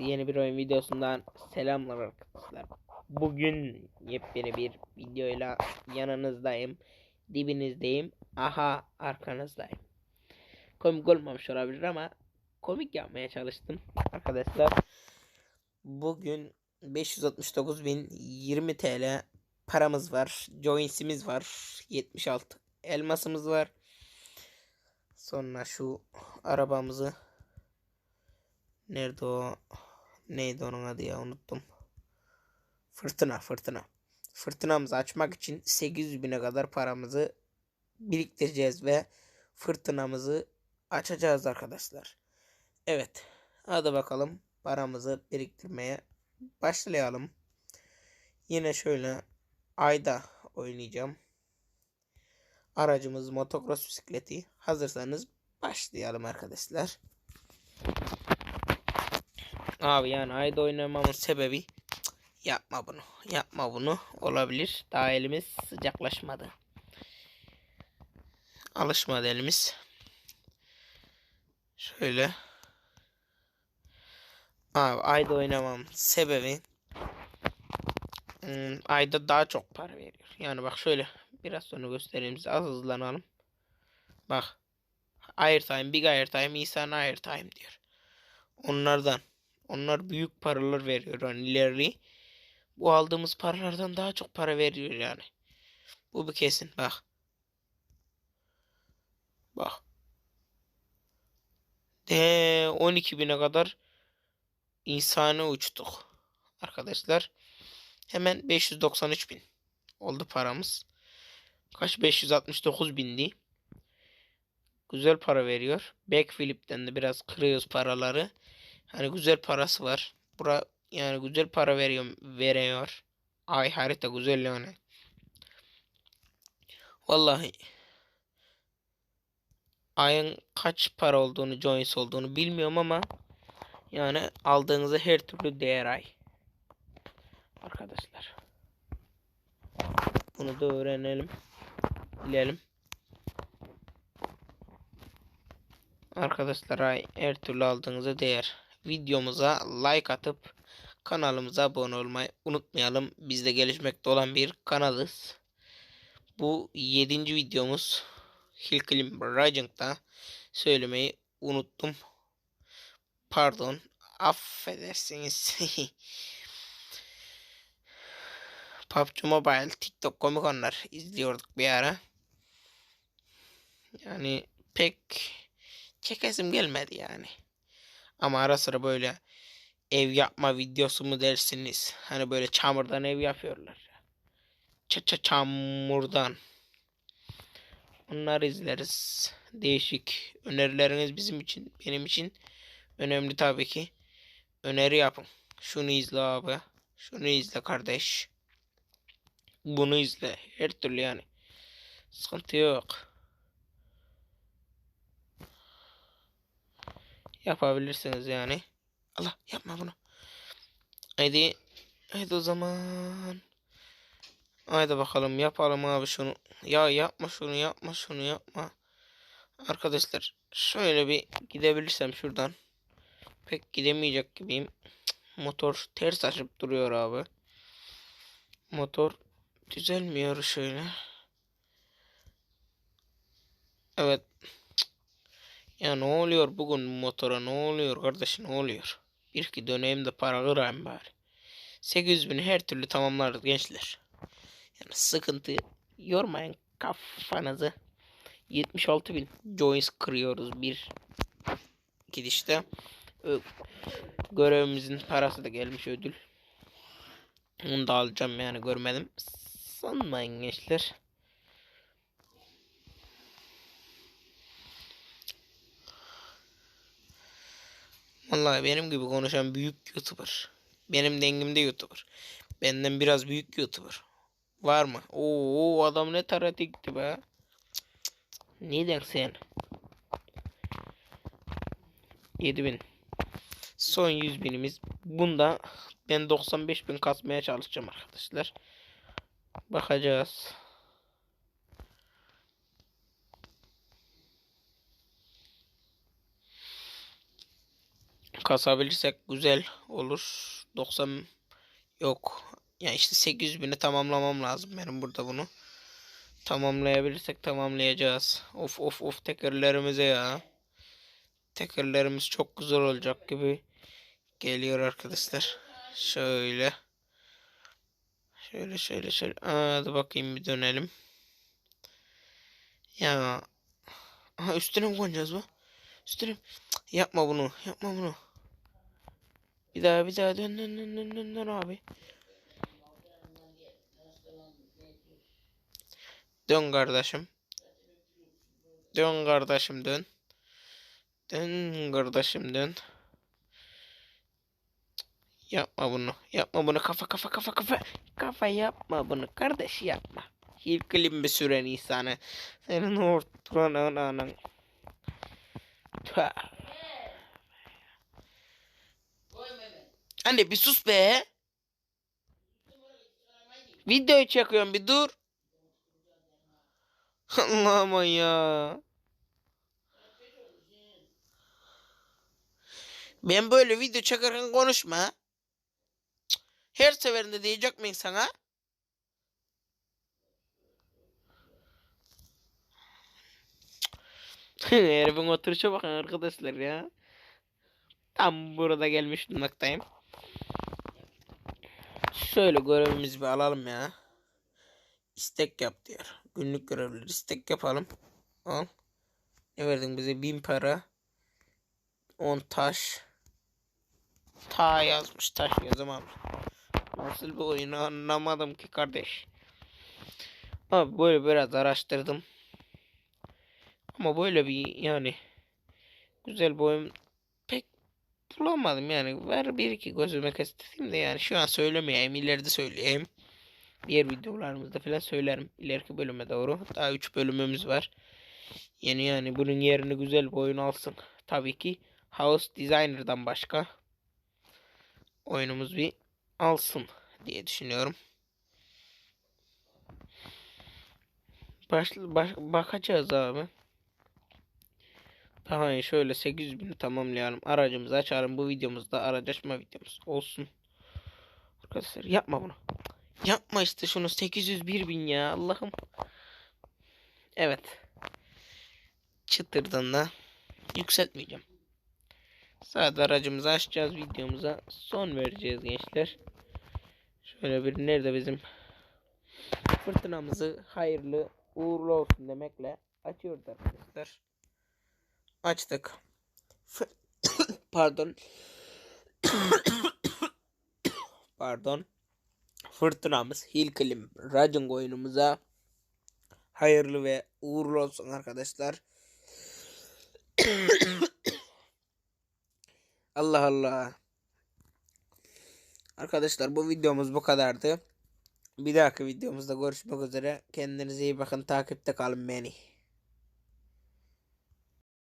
Herkese yeni bir oyun videosundan selamlar arkadaşlar. Bugün yepyeni bir videoyla yanınızdayım. Dibinizdeyim. Aha arkanızdayım. Komik olmamış olabilir ama komik yapmaya çalıştım arkadaşlar. Bugün 569.020 TL paramız var. Joins'imiz var. 76 elmasımız var. Sonra şu arabamızı Nerede o? Neydi onun adı ya unuttum. Fırtına fırtına. Fırtınamızı açmak için 800 bine kadar paramızı biriktireceğiz ve fırtınamızı açacağız arkadaşlar. Evet. Hadi bakalım paramızı biriktirmeye başlayalım. Yine şöyle ayda oynayacağım. Aracımız motocross bisikleti. Hazırsanız başlayalım arkadaşlar. Abi yani ayda oynamamın sebebi yapma bunu. Yapma bunu. Olabilir. Daha elimiz sıcaklaşmadı. Alışmadı elimiz. Şöyle. Abi ayda oynamam sebebi hmm, ayda daha çok para veriyor. Yani bak şöyle biraz sonra göstereyim size. Az hızlanalım. Bak. Airtime, Big Airtime, Nisan Airtime diyor. Onlardan. Onlar büyük paralar veriyor hani ileri. Bu aldığımız paralardan daha çok para veriyor yani. Bu bir kesin bak. Bak. De 12 bine kadar insana uçtuk. Arkadaşlar. Hemen 593 bin oldu paramız. Kaç 569 bindi. Güzel para veriyor. Backflip'ten de biraz kırıyoruz paraları. Hani güzel parası var. Bura yani güzel para veriyor veriyor. Ay harita güzel yani. Vallahi ayın kaç para olduğunu, joins olduğunu bilmiyorum ama yani aldığınızda her türlü değer ay. Arkadaşlar. Bunu da öğrenelim. Bilelim. Arkadaşlar ay her türlü aldığınızda değer videomuza like atıp kanalımıza abone olmayı unutmayalım. Biz de gelişmekte olan bir kanalız. Bu 7. videomuz Hillclimb Rising'da söylemeyi unuttum. Pardon. Affedersiniz. PUBG Mobile, TikTok komik onlar izliyorduk bir ara. Yani pek çekesim gelmedi yani. Ama ara sıra böyle ev yapma videosu mu dersiniz? Hani böyle çamurdan ev yapıyorlar. Ça ça çamurdan. Onları izleriz. Değişik önerileriniz bizim için, benim için önemli tabii ki. Öneri yapın. Şunu izle abi. Şunu izle kardeş. Bunu izle. Her türlü yani. Sıkıntı yok. Yapabilirsiniz yani. Allah yapma bunu. Haydi. Haydi o zaman. Haydi bakalım yapalım abi şunu. Ya yapma şunu yapma şunu yapma. Arkadaşlar şöyle bir gidebilirsem şuradan. Pek gidemeyecek gibiyim. Motor ters açıp duruyor abi. Motor düzelmiyor şöyle. Evet ya ne oluyor bugün motora ne oluyor kardeş ne oluyor? Bir iki döneyim de para kırayım bari. 800 bin her türlü tamamlarız gençler. Yani sıkıntı yormayın kafanızı. 76 bin joins kırıyoruz bir gidişte. Görevimizin parası da gelmiş ödül. Onu da alacağım yani görmedim. Sanmayın gençler. Vallahi benim gibi konuşan büyük YouTuber. Benim dengimde YouTuber. Benden biraz büyük YouTuber. Var mı? Oo adam ne taratikti be. Ne dersin? 7000. Son 100 binimiz. Bunda ben 95 bin kasmaya çalışacağım arkadaşlar. Bakacağız. Kasabilirsek güzel olur. 90 yok. Yani işte 800 bini tamamlamam lazım benim burada bunu. Tamamlayabilirsek tamamlayacağız. Of of of tekerlerimize ya. Tekerlerimiz çok güzel olacak gibi geliyor arkadaşlar. Şöyle. Şöyle şöyle şöyle. Aa, hadi bakayım bir dönelim. Ya. Aha üstüne mi koyacağız bu? Üstüne. Yapma bunu. Yapma bunu. Bir daha bir daha dön dön dön dön dön, dön abi. Dön kardeşim. Dön kardeşim dön. Dön kardeşim dön. Yapma bunu. Yapma bunu. Kafa kafa kafa kafa. Kafa yapma bunu. Kardeş yapma. Hilkilim bir süren insanı. Senin ortadan anan. Tüh. Anne bir sus be. Videoyu çekiyorum bir dur. Allah'ım ya. Ben böyle video çekerken konuşma. Her seferinde diyecek miyim sana? Herifin oturuşa bakın arkadaşlar ya. Tam burada gelmiş noktayım. Şöyle görevimizi bir alalım ya. İstek yap diyor. Günlük görevleri istek yapalım. Al. Ne verdin bize? Bin para. 10 taş. Ta yazmış taş yazamam. Nasıl bir oyunu anlamadım ki kardeş. Abi böyle biraz araştırdım. Ama böyle bir yani güzel bir oyun bulamadım yani. Ver bir iki gözüme kestireyim de yani şu an söylemeyeyim ileride söyleyeyim. Diğer videolarımızda falan söylerim. ileriki bölüme doğru. Daha 3 bölümümüz var. Yeni yani bunun yerini güzel bir oyun alsın. Tabii ki House Designer'dan başka oyunumuz bir alsın diye düşünüyorum. Baş, baş, bakacağız abi. Daha şöyle 800 bini tamamlayalım. Aracımızı açalım. Bu videomuzda araç açma videomuz olsun. Arkadaşlar yapma bunu. Yapma işte şunu 801 bin ya Allah'ım. Evet. Çıtırdan da yükseltmeyeceğim. Sadece aracımızı açacağız videomuza son vereceğiz gençler. Şöyle bir nerede bizim fırtınamızı hayırlı uğurlu olsun demekle açıyoruz arkadaşlar. Açtık. Pardon. Pardon. Fırtınamız Hilklim Racing oyunumuza hayırlı ve uğurlu olsun arkadaşlar. Allah Allah. Arkadaşlar bu videomuz bu kadardı. Bir dahaki videomuzda görüşmek üzere. Kendinize iyi bakın. Takipte kalın beni.